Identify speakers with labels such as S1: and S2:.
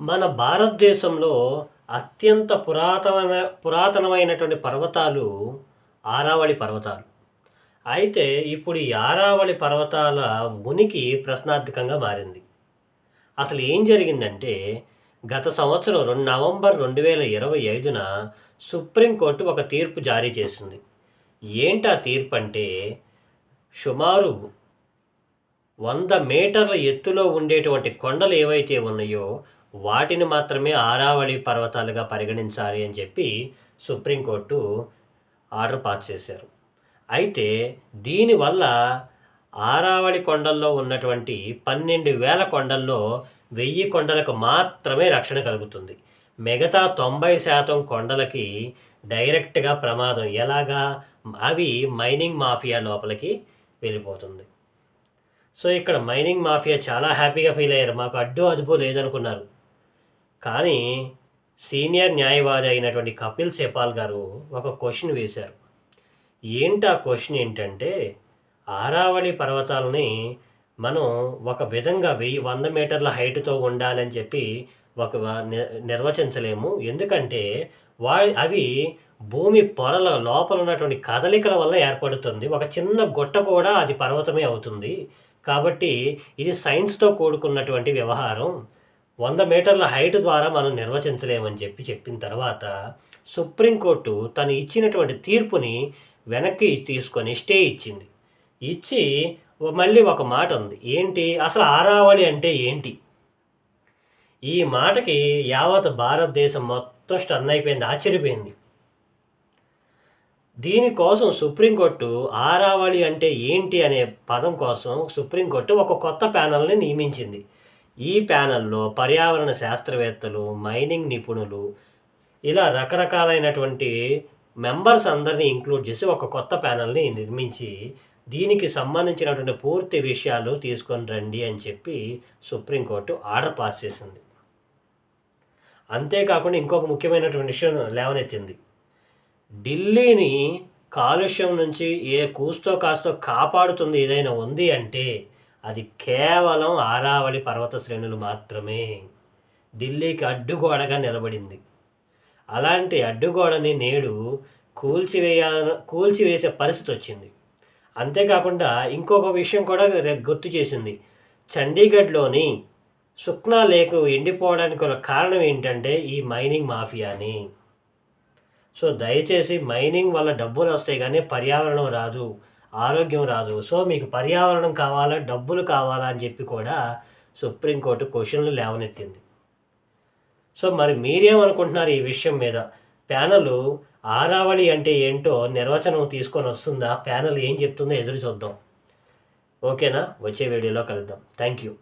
S1: మన భారతదేశంలో అత్యంత పురాతన పురాతనమైనటువంటి పర్వతాలు ఆరావళి పర్వతాలు. అయితే ఇప్పుడు ఈ ఆరావళి పర్వతాల ఉనికి ప్రశ్నార్థకంగా మారింది. అసలు ఏం జరిగిందంటే గత సంవత్సరం రెండు నవంబర్ 2025న సుప్రీంకోర్టు ఒక తీర్పు జారీ చేసింది. ఏంటా తీర్పంటే సుమారు వంద మీటర్ల ఎత్తులో ఉండేటువంటి కొండలు ఏవైతే ఉన్నాయో వాటిని మాత్రమే ఆరావళి పర్వతాలుగా పరిగణించాలి అని చెప్పి సుప్రీంకోర్టు ఆర్డర్ పాస్ చేశారు. అయితే దీనివల్ల ఆరావళి కొండల్లో ఉన్నటువంటి 12,000 కొండల్లో వెయ్యి కొండలకు మాత్రమే రక్షణ కలుగుతుంది. మిగతా 90% కొండలకి డైరెక్ట్‌గా ప్రమాదం. ఎలాగా? అవి మైనింగ్ మాఫియా లోపలికి వెళ్ళిపోతుంది. సో, ఇక్కడ మైనింగ్ మాఫియా చాలా హ్యాపీగా ఫీల్ అయ్యారు. మాకు అడ్డు అదుపు లేదనుకున్నారు. కానీ సీనియర్ న్యాయవాది అయినటువంటి కపిల్ సేపాల్ గారు ఒక క్వశ్చన్ వేశారు. ఏంటి ఆ క్వశ్చన్ ఏంటంటే ఆరావళి పర్వతాలని మనం ఒక విధంగా వెయ్యి వంద మీటర్ల హైట్‌తో ఉండాలని చెప్పి ఒక ని నిర్వచించలేము. ఎందుకంటే వా అవి భూమి పొరల లోపల ఉన్నటువంటి కదలికల వల్ల ఏర్పడుతుంది. ఒక చిన్న గొట్ట కూడా అది పర్వతమే అవుతుంది. కాబట్టి ఇది సైన్స్‌తో కూడుకున్నటువంటి వ్యవహారం. వంద మీటర్ల హైట్ ద్వారా మనం నిర్వచించలేమని చెప్పి చెప్పిన తర్వాత సుప్రీంకోర్టు తను ఇచ్చినటువంటి తీర్పుని వెనక్కి తీసుకొని స్టే ఇచ్చింది. ఇచ్చి మళ్ళీ ఒక మాట ఉంది. ఏంటి? అసలు ఆరావళి అంటే ఏంటి? ఈ మాటకి యావత్ భారతదేశం మొత్తం స్టన్ అయిపోయింది. ఆశ్చర్యపోయింది. దీనికోసం సుప్రీంకోర్టు ఆరావళి అంటే ఏంటి అనే పదం కోసం సుప్రీంకోర్టు ఒక కొత్త ప్యానల్ని నియమించింది. ఈ ప్యానెల్‌లో పర్యావరణ శాస్త్రవేత్తలు, మైనింగ్ నిపుణులు ఇలా రకరకాలైనటువంటి మెంబర్స్ అందరిని ఇంక్లూడ్ చేసి ఒక కొత్త ప్యానల్ని నిర్మించి దీనికి సంబంధించినటువంటి పూర్తి విషయాలు తీసుకొని రండి అని చెప్పి సుప్రీంకోర్టు ఆర్డర్ పాస్ చేసింది. అంతేకాకుండా ఇంకొక ముఖ్యమైనటువంటి విషయం లేవనెత్తింది. ఢిల్లీని కాలుష్యం నుంచి ఏ కూస్తో కాస్తో కాపాడుతుంది ఏదైనా ఉంది అంటే అది కేవలం ఆరావళి పర్వత శ్రేణులు మాత్రమే. ఢిల్లీకి అడ్డుగోడగా నిలబడింది. అలాంటి అడ్డుగోడని నేడు కూల్చివేయ కూల్చివేసే పరిస్థితి వచ్చింది. అంతేకాకుండా ఇంకొక విషయం కూడా గుర్తు చేసింది. చండీగఢ్‌లోని సుక్నా లేకు ఎండిపోవడానికి గల కారణం ఏంటంటే ఈ మైనింగ్ మాఫియాని సో, దయచేసి మైనింగ్ వల్ల డబ్బులు వస్తాయి కానీ పర్యావరణం రాదు. ఆరోగ్యం రాదు. సో, మీకు పర్యావరణం కావాలా? డబ్బులు కావాలా? అని చెప్పి కూడా సుప్రీంకోర్టు క్వశ్చన్లు లేవనెత్తింది. సో, మరి మీరేమనుకుంటున్నారు ఈ విషయం మీద? ప్యానెలు ఆరావళి అంటే ఏంటో నిర్వచనం తీసుకొని వస్తుందా? ప్యానెల్ ఏం చెప్తుందో ఎదురు చూద్దాం. ఓకేనా? వచ్చే వీడియోలో కలుద్దాం. Thank you.